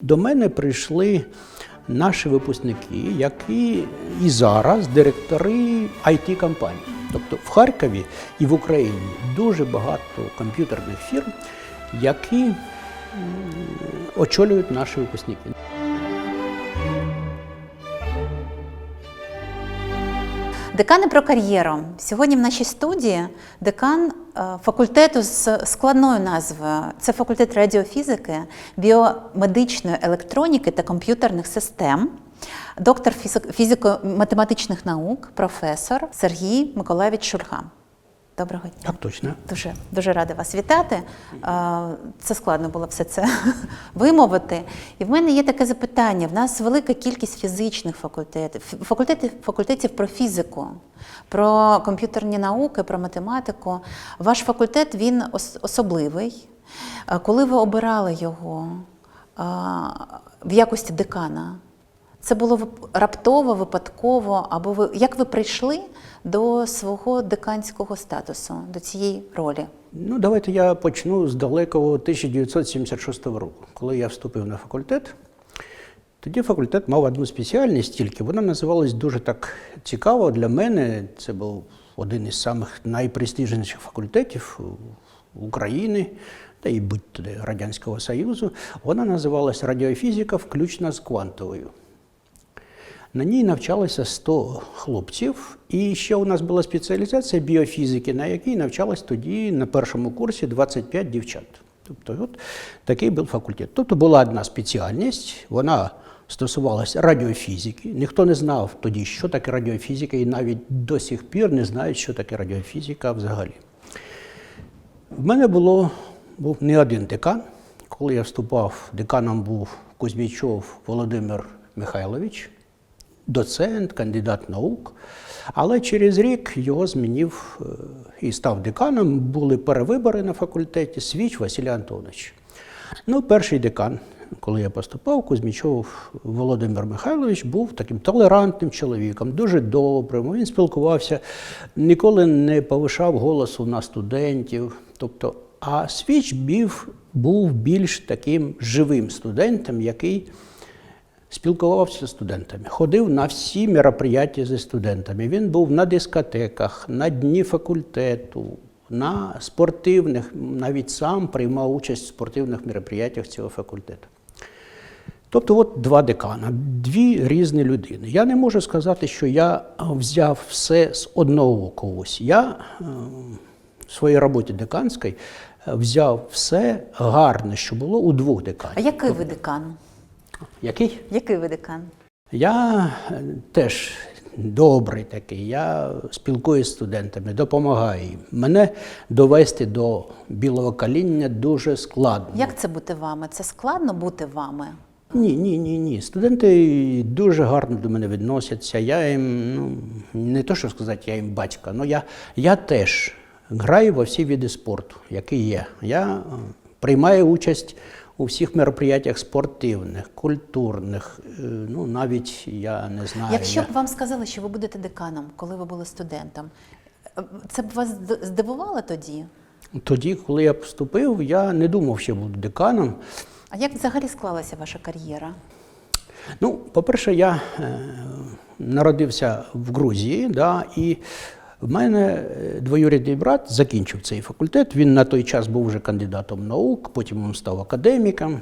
До мене прийшли наші випускники, які і зараз директори it компаній Тобто в Харкові і в Україні дуже багато комп'ютерних фірм, які очолюють наші випускники. Декани про кар'єру. Сьогодні в нашій студії декан е, факультету з складною назвою. Це факультет радіофізики, біомедичної електроніки та комп'ютерних систем, доктор фізик- фізико-математичних наук, професор Сергій Миколаївич Шульга. Доброго дня. Так точно. Дуже дуже рада вас вітати. Це складно було все це вимовити. І в мене є таке запитання: в нас велика кількість фізичних факультетів, факультетів, факультетів про фізику, про комп'ютерні науки, про математику. Ваш факультет він ос- особливий. Коли ви обирали його в якості декана, це було раптово, випадково, або ви як ви прийшли до свого деканського статусу, до цієї ролі? Ну, давайте я почну з далекого 1976 року, коли я вступив на факультет. Тоді факультет мав одну спеціальність тільки. Вона називалась дуже так цікаво для мене. Це був один із самих найпрестижніших факультетів України та і будь-туди Радянського Союзу. Вона називалась Радіофізика, включно з квантовою. На ній навчалося 100 хлопців, і ще у нас була спеціалізація біофізики, на якій навчалось тоді на першому курсі 25 дівчат. Тобто, от такий був факультет. Тобто була одна спеціальність, вона стосувалася радіофізики. Ніхто не знав тоді, що таке радіофізика, і навіть до сих пір не знають, що таке радіофізика взагалі. В мене було, був не один декан. Коли я вступав, деканом був Кузьмічов Володимир Михайлович, доцент, кандидат наук. Але через рік його змінив е, і став деканом. Були перевибори на факультеті Свіч Василь Антонович. Ну, перший декан, коли я поступав, Кузьмічов Володимир Михайлович був таким толерантним чоловіком, дуже добрим. Він спілкувався, ніколи не повишав голосу на студентів. Тобто, а Свіч був, був більш таким живим студентом, який спілкувався з студентами, ходив на всі мероприятия зі студентами. Він був на дискотеках, на дні факультету, на спортивних, навіть сам приймав участь в спортивних мероприятиях цього факультету. Тобто, от два декана, дві різні людини. Я не можу сказати, що я взяв все з одного когось. Я е, в своїй роботі деканській е, взяв все гарне, що було у двох А деканів. який ви декан? Який? Який ви декан? Я е, теж добрий такий, я спілкуюся з студентами, допомагаю їм. Мене довести до білого каління дуже складно. Як це бути вами? Це складно бути вами? Ні, ні, ні, ні. Студенти дуже гарно до мене відносяться. Я їм, ну, не то, що сказати, я їм батько, але я, я теж граю во всі види спорту, які є. Я е, приймаю участь у всіх мероприятиях спортивних, культурних. е, Ну, навіть я не знаю. Якщо б вам сказали, що ви будете деканом, коли ви були студентом, е, це б вас здивувало тоді? Тоді, коли я поступив, я не думав, що буду деканом. А як взагалі склалася ваша кар'єра? Ну, по-перше, я е, народився в Грузії, да, і в мене е, двоюрідний брат закінчив цей факультет. Він на той час був вже кандидатом наук, потім він став академіком.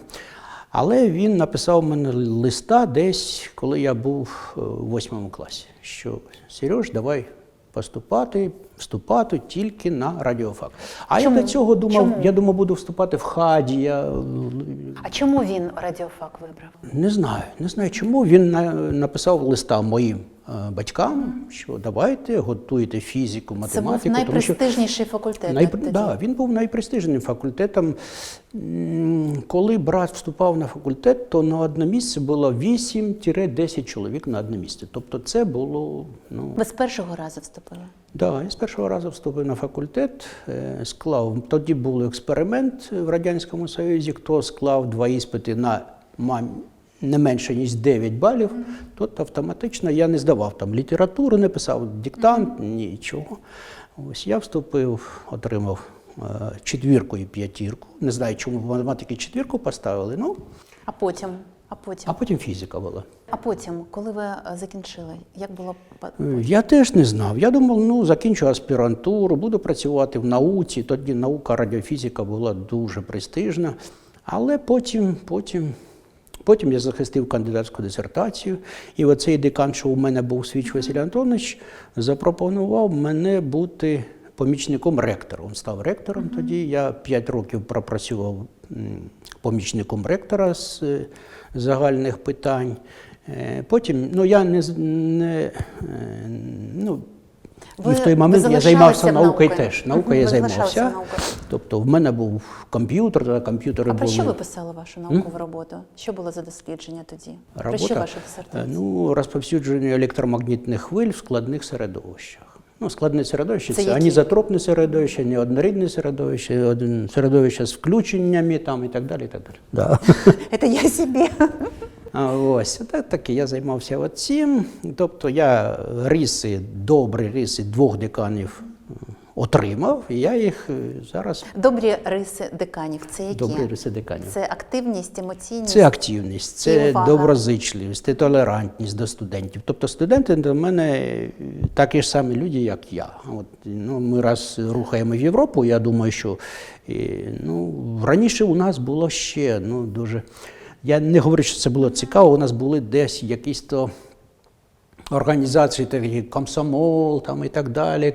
Але він написав мені листа десь, коли я був е, в восьмому класі, що Сереж, давай поступати, вступати тільки на радіофак. А Чому? я до цього думав, Чому? я думав, буду вступати в хаді. Я А чому він радіофак вибрав? не знаю, не знаю чому. Він написав листа моїм батькам, що давайте готуйте фізику, Це математику. був тому що найпрестижніший факультет. Най... тоді. Да, він був найпрестижним факультетом. Коли брат вступав на факультет, то на одне місце було 8-10 чоловік на одне місце. Тобто це було. Ну, Ви з першого разу вступили? да, я з першого разу вступив на факультет, е, склав. Тоді був експеримент в Радянському Союзі, хто склав два іспити на мам- не менше, ніж 9 балів, то автоматично я не здавав там літературу, не писав диктант, нічого. Ось я вступив, отримав е, четвірку і п'ятірку. Не знаю, чому в математики четвірку поставили. Ну, А потім, а потім, А потім фізика була. а потім, коли ви е, закінчили, як було Е, Я теж не знав. Я думав, ну закінчу аспірантуру, буду працювати в науці. Тоді наука радіофізика була дуже престижна. Але потім, потім, потім я захистив кандидатську дисертацію, і оцей декан, що у мене був Свіч Василь Антонович, запропонував мене бути помічником ректора. Він став ректором тоді. Я п'ять років пропрацював помічником ректора з е, загальних питань. Е, Потім, ну я не, не е, ну, Ви- і в той момент я займався наукою теж. Наукою я займався. наукою. Тобто в мене був комп'ютер, комп'ютери А про що ви писали вашу наукову роботу? Що було за дослідження тоді? Про що ваша Е, дисертація? Ну, розповсюдження електромагнітних хвиль в складних середовищах. Ну, складне середовище Це це, анізотропне середовище, неоднорідне середовище, середовище з включеннями там і так далі. І так далі. Да. Це я собі. Ось так, таки я займався от цим. Тобто я риси, добрі риси двох деканів отримав, і я їх е, зараз Добрі риси деканів. Це які? добрі риси деканів. Це активність, емоційність. Це активність, це увага. доброзичливість, це толерантність до студентів. Тобто студенти до мене е, такі ж самі люди, як я. От, ну, ми раз рухаємо в Європу, я думаю, що е, ну, раніше у нас було ще ну, дуже. Я не говорю, що це було цікаво, у нас були десь якісь то. Організації, такі комсомол там і так далі,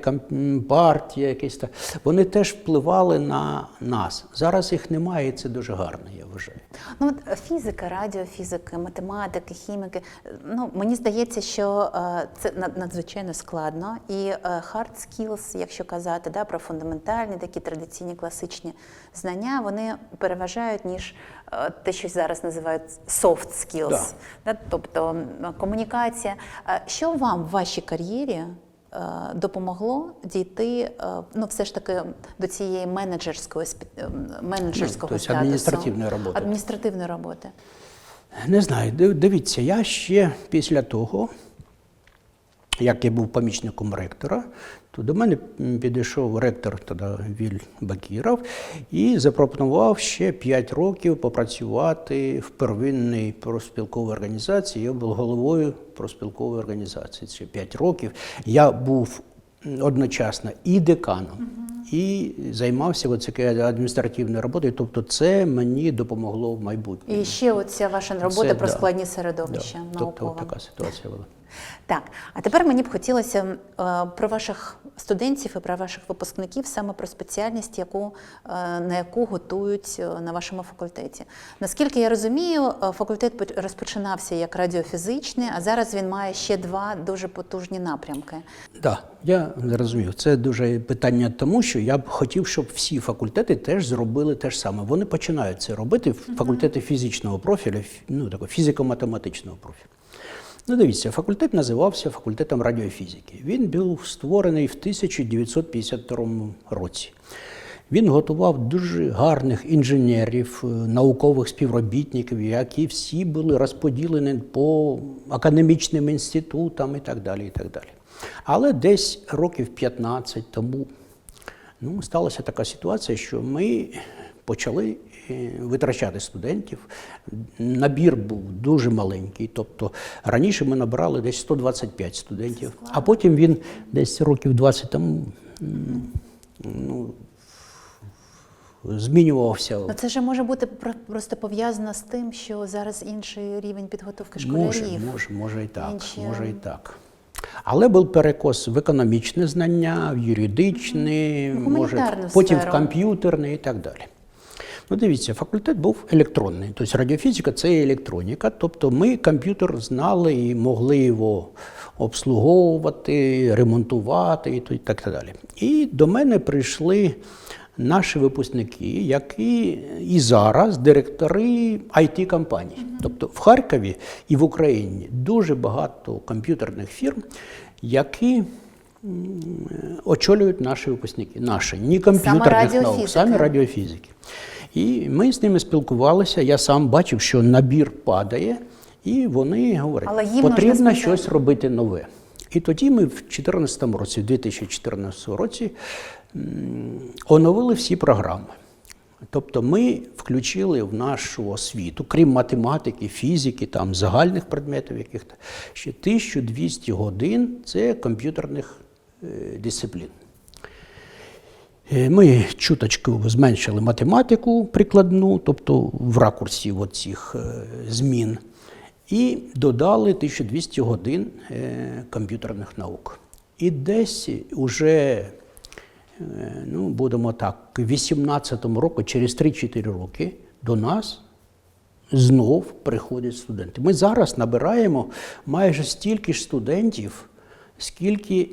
партія якісь та вони теж впливали на нас. Зараз їх немає, і це дуже гарно, я вважаю. Ну, от е, фізика, радіофізики, математики, хіміки. е, Ну, мені здається, що е, це надзвичайно складно. І hard skills, якщо казати да, про фундаментальні, такі традиційні класичні знання, вони переважають, ніж те, що зараз називають soft skills. Да. Тобто комунікація. Е, Що вам в вашій кар'єрі е, допомогло дійти е, ну, все ж таки до цієї менеджерської менеджерського тобто статусу? адміністративної роботи. Адміністративної роботи. Не знаю, див- дивіться, я ще після того, як я був помічником ректора, то до мене підійшов ректор тоді Віль Бакіров і запропонував ще 5 років попрацювати в первинній профспілковій організації. Я був головою профспілкової організації. Це 5 років. Я був одночасно і деканом. І займався адміністративною роботою, тобто це мені допомогло в майбутньому. І ще оця ваша робота Це про да. складні середовища Да. наукова. Тобто така ситуація була. Так, а тепер мені б хотілося е, про ваших студентів і про ваших випускників, саме про спеціальність, яку, е, на яку готують е, на вашому факультеті. Наскільки я розумію, е, факультет поч- розпочинався як радіофізичний, а зараз він має ще два дуже потужні напрямки. Так, я розумію. Це дуже питання тому, що я б хотів, щоб всі факультети теж зробили те ж саме. Вони починають це робити факультети фізичного профілю, ну такого фізико-математичного профілю. Ну, дивіться, факультет називався факультетом радіофізики. Він був створений в 1952 році. Він готував дуже гарних інженерів, е, наукових співробітників, які всі були розподілені по академічним інститутам і так далі. І так далі. Але десь років 15 тому ну, сталася така ситуація, що ми почали е, витрачати студентів. Набір був дуже маленький. Тобто раніше ми набирали десь 125 студентів, а потім він десь років 20 тому ну, змінювався. Ну, це ж може бути просто пов'язано з тим, що зараз інший рівень підготовки школярів. Може, може, може і так. Інші- Може і так. Але був перекос в економічне знання, в юридичне, може, потім в комп'ютерне і так далі. Ну, дивіться, факультет був електронний. Тобто радіофізика це електроніка. Тобто ми комп'ютер знали і могли його обслуговувати, ремонтувати і так далі. І до мене прийшли наші випускники, які і зараз директори it компаній Тобто в Харкові і в Україні дуже багато комп'ютерних фірм, які очолюють наші випускники. Наші, ні комп'ютерних наук, самі радіофізики. І ми з ними спілкувалися. Я сам бачив, що набір падає, і вони говорять, Але їм потрібно щось робити нове. І тоді ми в 2014 році, в 2014 році, оновили всі програми. Тобто ми включили в нашу освіту, крім математики, фізики, там загальних предметів, яких ще 1200 годин це комп'ютерних е, дисциплін. Е, Ми чуточку зменшили математику прикладну, тобто в ракурсі цих змін, і додали 1200 годин е, комп'ютерних наук. І десь уже, е, ну, будемо так, в 18-му році, через 3-4 роки до нас знов приходять студенти. Ми зараз набираємо майже стільки ж студентів, скільки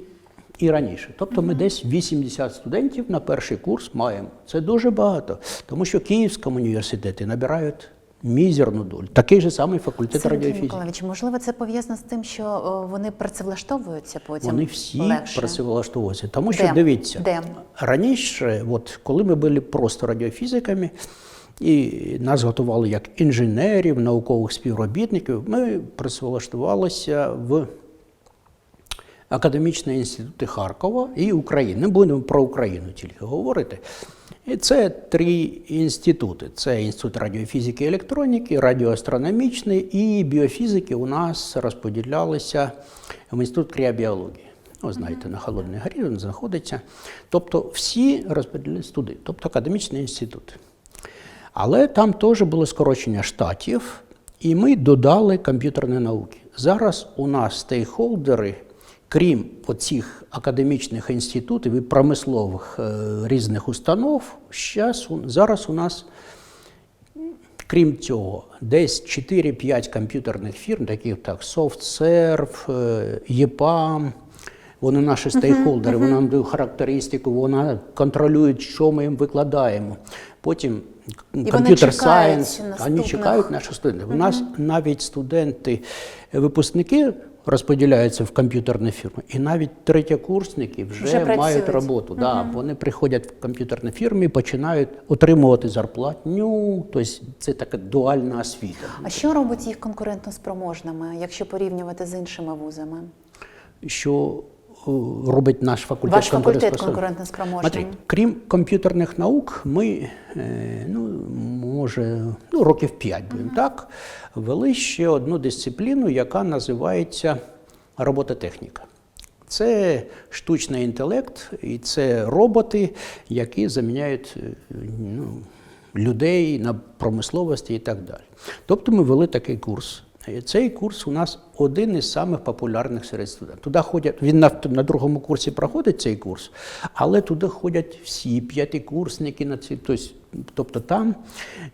і раніше. Тобто ми десь 80 студентів на перший курс маємо. Це дуже багато, тому що Київському університеті набирають мізерну долю. Такий же самий факультет Сергій радіофізики. Миколаївич, можливо, це пов'язано з тим, що о, вони працевлаштовуються потім Вони всі легше? працевлаштовуються. Тому що Де? дивіться, Де? раніше, от, коли ми були просто радіофізиками, і нас готували як інженерів, наукових співробітників, ми працевлаштувалися в академічні інститути Харкова і України. Не будемо про Україну тільки говорити. І це три інститути: це інститут радіофізики і електроніки, радіоастрономічний і біофізики у нас розподілялися в інститут кріобіології. Ну, знаєте, на Холодній горі він знаходиться. Тобто всі розподілилися туди, тобто академічний інститут. Але там теж було скорочення штатів, і ми додали комп'ютерні науки. Зараз у нас стейкхолдери, крім оцих академічних інститутів і промислових е, різних установ, щас, зараз у нас, крім цього, десь 4-5 комп'ютерних фірм, таких як SoftServe, е, EPAM, вони наші стейкхолдери, вони нам дають характеристику, вони контролюють, що ми їм викладаємо. Потім комп'ютер сайенс, вони чекають наших студентів. У нас навіть студенти, випускники розподіляються в комп'ютерні фірми, і навіть третєкурсники вже, Вже мають працюють. роботу. Да, вони приходять в комп'ютерні фірми і починають отримувати зарплатню. Тобто це така дуальна освіта. А що робить їх конкурентно спроможними, якщо порівнювати з іншими вузами? Що робить наш факультет Ваш факультет конкурентоспроможним. Крім комп'ютерних наук, ми, е, ну, може, ну, років 5 будемо так, ввели ще одну дисципліну, яка називається робототехніка. Це штучний інтелект і це роботи, які заміняють е, ну, людей на промисловості і так далі. Тобто ми ввели такий курс. І Цей курс у нас один із самих популярних серед студентів. Туди ходять, він на, на другому курсі проходить цей курс, але туди ходять всі п'ятикурсники на ці. Тобто, тобто там.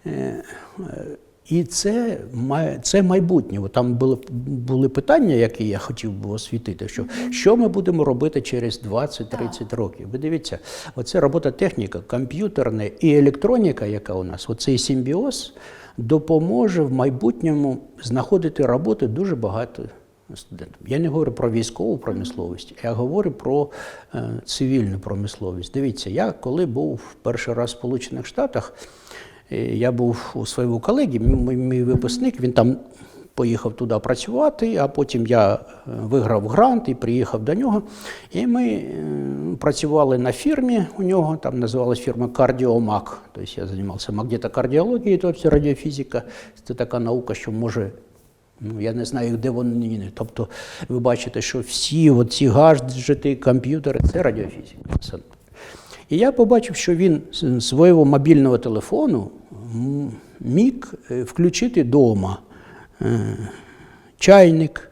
Е, е, і це, це майбутнє. Там були, були питання, які я хотів би освітити, що, що ми будемо робити через 20-30 років. Ви дивіться, оце робота техніка, комп'ютерна і електроніка, яка у нас, оцей симбіоз, допоможе в майбутньому знаходити роботи дуже багато студентам. Я не говорю про військову промисловість, я говорю про е, цивільну промисловість. Дивіться, я коли був перший раз в Сполучених Штатах, е, я був у своєму колеги, мій, мій- мій випускник, він там поїхав туди працювати, а потім я е, виграв грант і приїхав до нього. І ми е, працювали на фірмі у нього, там називалась фірма Кардіомак. Тобто я займався магнітокардіологією, тобто радіофізика. Це така наука, що може Ну, я не знаю, де вони. Тобто, ви бачите, що всі ці гаджети, комп'ютери це радіофізика. І я побачив, що він з свого мобільного телефону міг е, включити вдома чайник,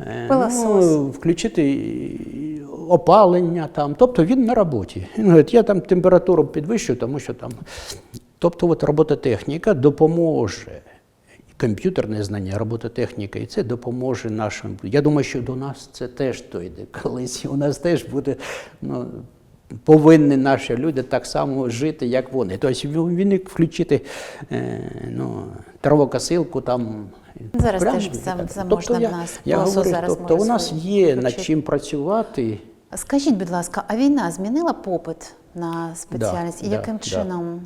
е, ну, включити опалення там. Тобто він на роботі. Він говорить, я там температуру підвищую, тому що там. Тобто, от робототехніка допоможе. Комп'ютерне знання, робототехніка, і це допоможе нашим. Я думаю, що до нас це теж дойде колись. У нас теж буде ну, повинні наші люди так само жити, як вони. Тобто він включити е, ну, травокосилку там. Зараз прямо теж і це- це тобто можна в нас. Я говорю, зараз тобто у нас є над чим працювати. Скажіть, будь ласка, а війна змінила попит на спеціальність? І да, яким да. чином?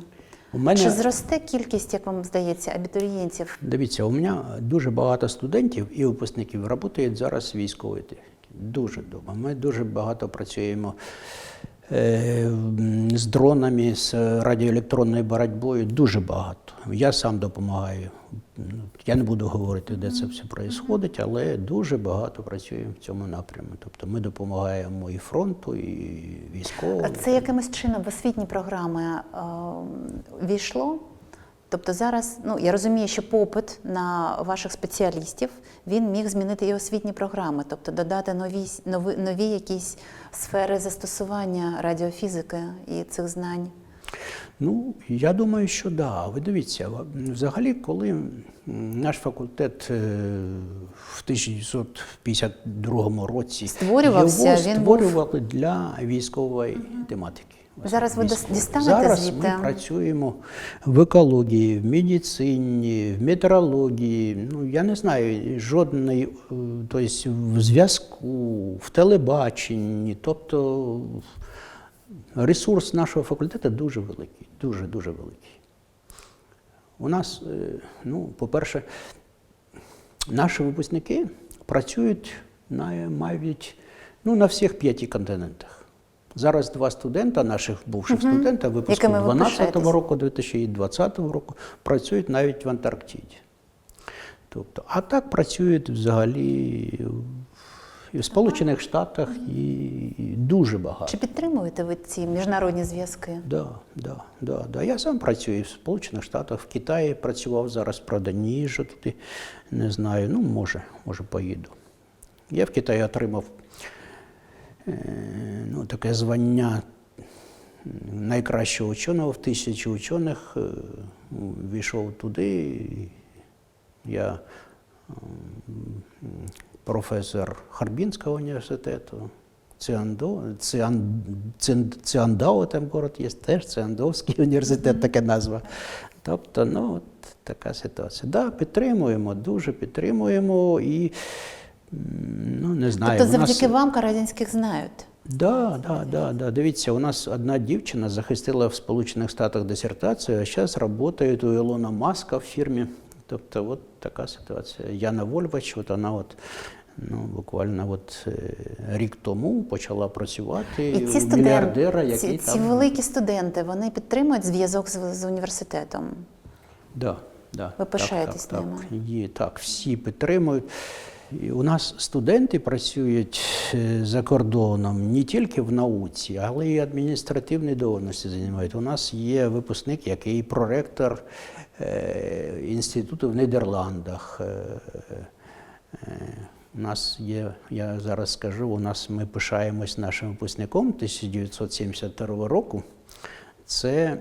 У мене Чи зросте кількість, як вам здається, абітурієнтів? Дивіться, у мене дуже багато студентів і випускників працюють зараз техніки. Дуже добре. Ми дуже багато працюємо з дронами, з радіоелектронною боротьбою дуже багато. Я сам допомагаю. Я не буду говорити, де це все відбувається, але дуже багато працюємо в цьому напрямку. Тобто ми допомагаємо і фронту, і військовим. Це якимось чином в освітні програми е, війшло? Тобто зараз, ну я розумію, що попит на ваших спеціалістів він міг змінити і освітні програми, тобто додати нові, нові, нові якісь сфери застосування радіофізики і цих знань. Ну, я думаю, що да. Ви дивіться, взагалі, коли наш факультет е, в 1952 році Створювався, його він був- створювали для військової тематики. Зараз ви дістанете Зараз звідти? ми працюємо в екології, в медицині, в метеорології. Ну я не знаю, жодної, е, тобто в зв'язку, в телебаченні, тобто. Ресурс нашого факультету дуже великий, дуже дуже великий. У нас, е, ну, по-перше, наші випускники працюють на навіть ну, на всіх п'яти континентах. Зараз два студента, наших бувших студента, випуску Якими ви 2012 року, 2020 року, працюють навіть в Антарктиді. Тобто, а так працюють взагалі і в Сполучених Штатах і і дуже багато. Чи підтримуєте ви ці міжнародні зв'язки? Да, да, да, да. Я сам працюю в Сполучених Штатах, в Китаї працював зараз, правда, не туди, не знаю. Ну, може, може, поїду. Я в Китаї отримав ну, таке звання найкращого ученого в тисячі учених. е, Війшов туди. Я професор Харбінського університету. Ціандо, Ціан, Цин- Ціандао, там город є, теж Ціандовський університет, така назва. Тобто, ну, от така ситуація. Да, підтримуємо, дуже підтримуємо і ну, не знаю. тобто у нас- завдяки вам каразінських знають. Да, да, да, да. Дивіться, у нас одна дівчина захистила в Сполучених Штатах дисертацію, а зараз працює у Ілона Маска в фірмі. Тобто, от така ситуація. Яна Вольвач, от вона от, ну, буквально от, е, рік тому почала працювати І у мільярдера, який ці, там. ці великі студенти, вони підтримують зв'язок з, з університетом. Да, да, Ви пишаєтесь так, так, ними? Так, є, так, всі підтримують. І у нас студенти працюють е, за кордоном не тільки в науці, але й адміністративні должності займають. У нас є випускник, який проректор е, інституту в Нідерландах. Е, у нас є, я зараз скажу, у нас ми пишаємось нашим випускником 1972 року. Це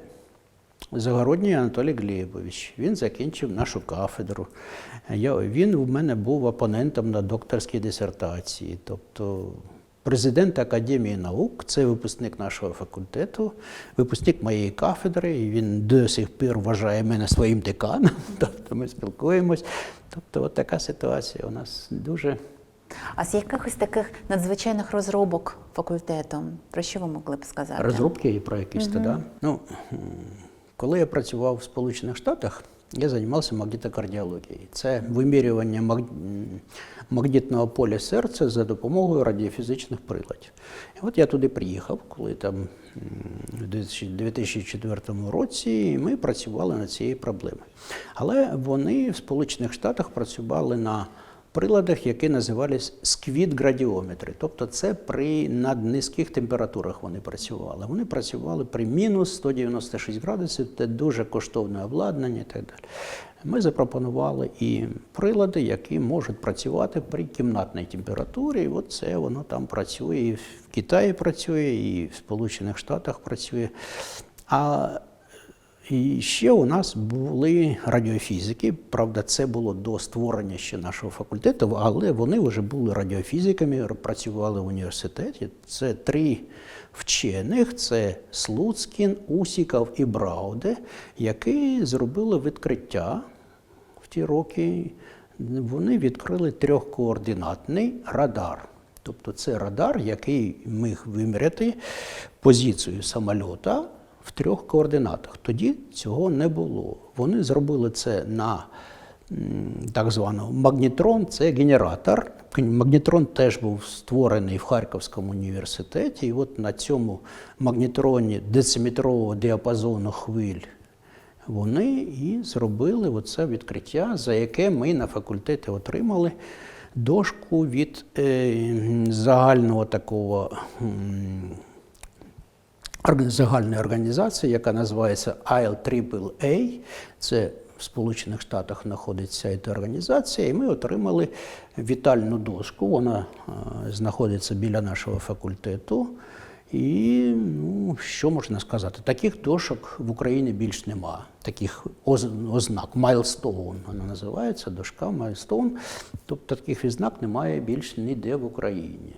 Загородній Анатолій Глібович. Він закінчив нашу кафедру. Я, він у мене був опонентом на докторській дисертації. Тобто президент Академії наук, це випускник нашого факультету, випускник моєї кафедри, і він до сих пір вважає мене своїм деканом. Тобто ми спілкуємось. Тобто, от така ситуація у нас дуже. А з якихось таких надзвичайних розробок факультету, про що ви могли б сказати? Розробки і про якісь то, да? Ну, коли я працював в Сполучених Штатах, я займався магнітокардіологією. Це вимірювання маг- магнітного поля серця за допомогою радіофізичних приладів. І от я туди приїхав, коли там в 2004 році і ми працювали над цією проблемою. Але вони в Сполучених Штатах працювали на приладах, які називались сквіт-градіометри. Тобто це при наднизьких температурах вони працювали. Вони працювали при мінус 196 градусів, це дуже коштовне обладнання і так далі. Ми запропонували і прилади, які можуть працювати при кімнатній температурі. І от це воно там працює, і в Китаї працює, і в Сполучених Штатах працює. А і ще у нас були радіофізики. Правда, це було до створення ще нашого факультету, але вони вже були радіофізиками, працювали в університеті. Це три вчених: це Слуцькін, Усіков і Брауде, які зробили відкриття в ті роки. Вони відкрили трьохкоординатний радар. Тобто це радар, який міг виміряти позицію самольота в трьох координатах. Тоді цього не було. Вони зробили це на так званого магнітрон це генератор. Магнітрон теж був створений в Харківському університеті. І от на цьому магнітроні дециметрового діапазону хвиль вони і зробили оце відкриття, за яке ми на факультеті отримали дошку від е, загального такого. Загальної організації, яка називається ILAAA. Це в Сполучених Штатах знаходиться ця організація, і ми отримали вітальну дошку. Вона е, знаходиться біля нашого факультету. І ну, що можна сказати? Таких дошок в Україні більш нема. Таких оз- ознак. Майлстоун вона називається, дошка Майлстоун. Тобто таких відзнак немає більш ніде в Україні.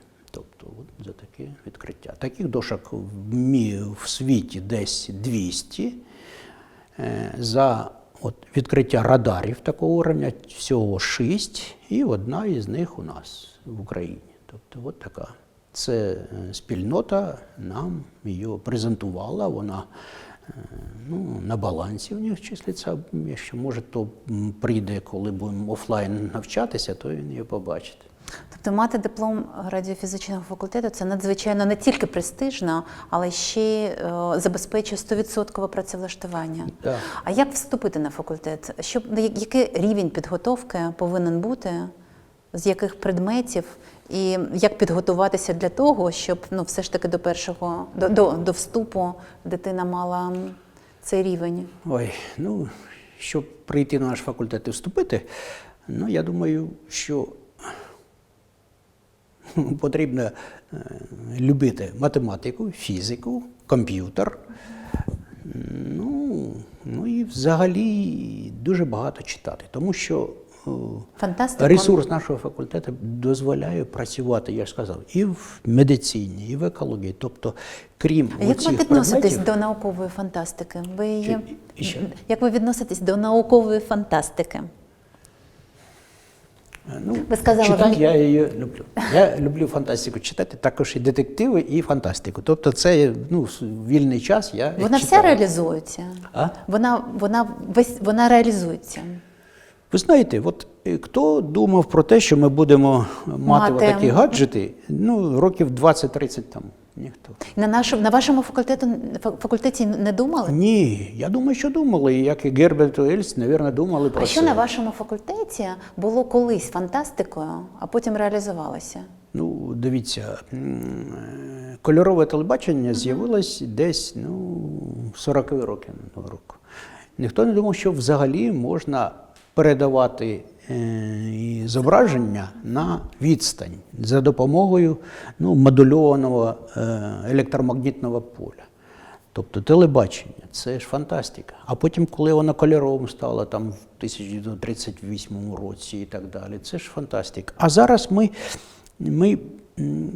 Тобто от за таке відкриття. Таких дошок в, в світі десь 200. Е, За от, відкриття радарів такого рівня всього 6, і одна із них у нас в Україні. Тобто, от така. Це е, спільнота нам її презентувала. Вона е, ну, на балансі в них числиться. Якщо може, то прийде, коли будемо офлайн навчатися, то він її побачить. Тобто мати диплом радіофізичного факультету це надзвичайно не тільки престижно, але ще е, забезпечує 100% працевлаштування. Так. А як вступити на факультет? Щоб ну, який рівень підготовки повинен бути, з яких предметів, і як підготуватися для того, щоб ну все ж таки до першого до, до, до вступу дитина мала цей рівень? Ой, ну, щоб прийти на наш факультет і вступити, ну, я думаю, що потрібно е, любити математику, фізику, комп'ютер. Ну, ну і взагалі дуже багато читати, тому що е, Фантастика. ресурс нашого факультету дозволяє працювати, я ж сказав, і в медицині, і в екології. Тобто, крім А як ви відноситесь предметів, до наукової фантастики? Ви що? Як ви відноситесь до наукової фантастики? Ну, Ви сказали, читати я її люблю. Я люблю фантастику читати, також і детективи, і фантастику. Тобто, це ну, вільний час я. Вона вся читаю. реалізується. А? Вона, вона, весь, вона реалізується. Ви знаєте, от е, хто думав про те, що ми будемо мати, Мати. такі гаджети, ну, років 20-30 тому. Ніхто. На, нашому, на вашому факультету, факультеті не думали? Ні, я думаю, що думали, як і Герберт Уельс, мабуть, думали про А це. що на вашому факультеті було колись фантастикою, а потім реалізувалося? Ну, дивіться, кольорове телебачення з'явилось десь ну, 40 роки року. Ніхто не думав, що взагалі можна передавати зображення на відстань за допомогою ну, модульованого е, електромагнітного поля. Тобто телебачення це ж фантастика. А потім, коли воно кольоровим стало там в 1938 році і так далі, це ж фантастика. А зараз ми, ми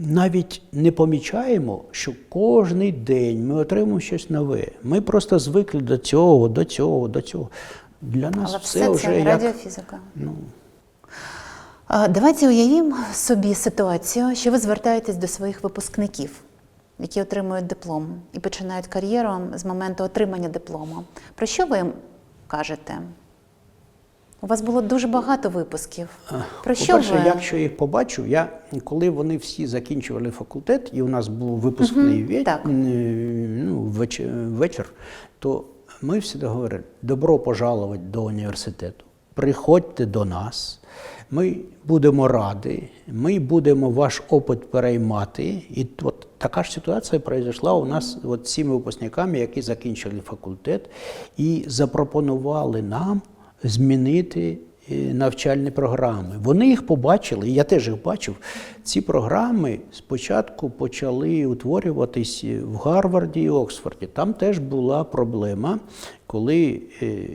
навіть не помічаємо, що кожний день ми отримуємо щось нове. Ми просто звикли до цього, до цього, до цього. Для нас Але все, все вже це як радіофізика. ну, Давайте уявімо собі ситуацію, що ви звертаєтесь до своїх випускників, які отримують диплом і починають кар'єру з моменту отримання диплому. Про що ви їм кажете? У вас було дуже багато випусків. Про що По-перше, ви? якщо їх побачу, я коли вони всі закінчували факультет, і у нас був випускний ве- так. е, ну, вечір, то ми всі говорили: добро пожаловать до університету. Приходьте до нас, ми будемо раді, ми будемо ваш опит переймати. І от така ж ситуація пройшла у нас от цими випускниками, які закінчили факультет, і запропонували нам змінити навчальні програми. Вони їх побачили, я теж їх бачив. Ці програми спочатку почали утворюватись в Гарварді і Оксфорді. Там теж була проблема, коли е,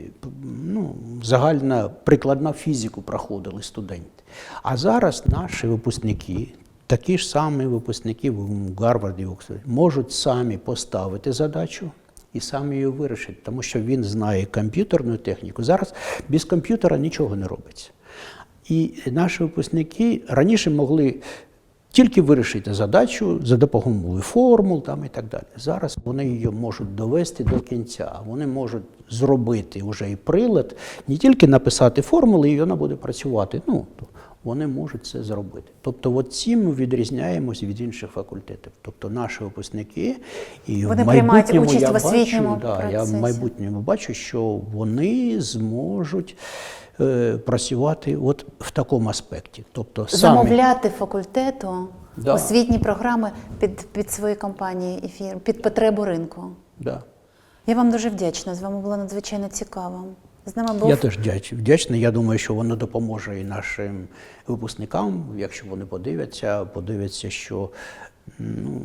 ну, загальна прикладна фізику проходили студенти. А зараз наші випускники. Такі ж самі випускники в Гарварді Оксфорді можуть самі поставити задачу і сам її вирішить, тому що він знає комп'ютерну техніку. Зараз без комп'ютера нічого не робиться. І наші випускники раніше могли тільки вирішити задачу за допомогою формул там, і так далі. Зараз вони її можуть довести до кінця. Вони можуть зробити вже і прилад, не тільки написати формули, і вона буде працювати. Ну, вони можуть це зробити. Тобто, от цим ми відрізняємося від інших факультетів. Тобто наші випускники і Вони в майбутньому участь я в освітньому бачу, да, я в майбутньому бачу, що вони зможуть е, працювати от в такому аспекті. Тобто самі Замовляти факультету Да. освітні програми під, під свої компанії і фірм, під потребу ринку. да. Я вам дуже вдячна. З вами було надзвичайно цікаво. З нами був Я теж дяч- вдячний. Я думаю, що воно допоможе і нашим випускникам, якщо вони подивляться, подивляться, що ну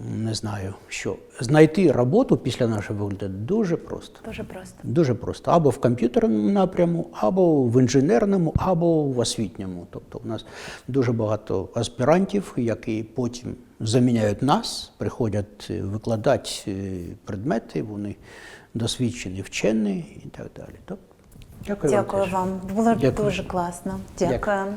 не знаю, що знайти роботу після нашого факультету дуже просто. дуже просто. Дуже просто. Або в комп'ютерному напряму, або в інженерному, або в освітньому. Тобто у нас дуже багато аспірантів, які потім заміняють нас, приходять викладати е, предмети, вони досвідчені вчений і так далі. Тобто, дякую, Дякую теж. вам. Було Дякую. дуже класно. Дякую. Дякую.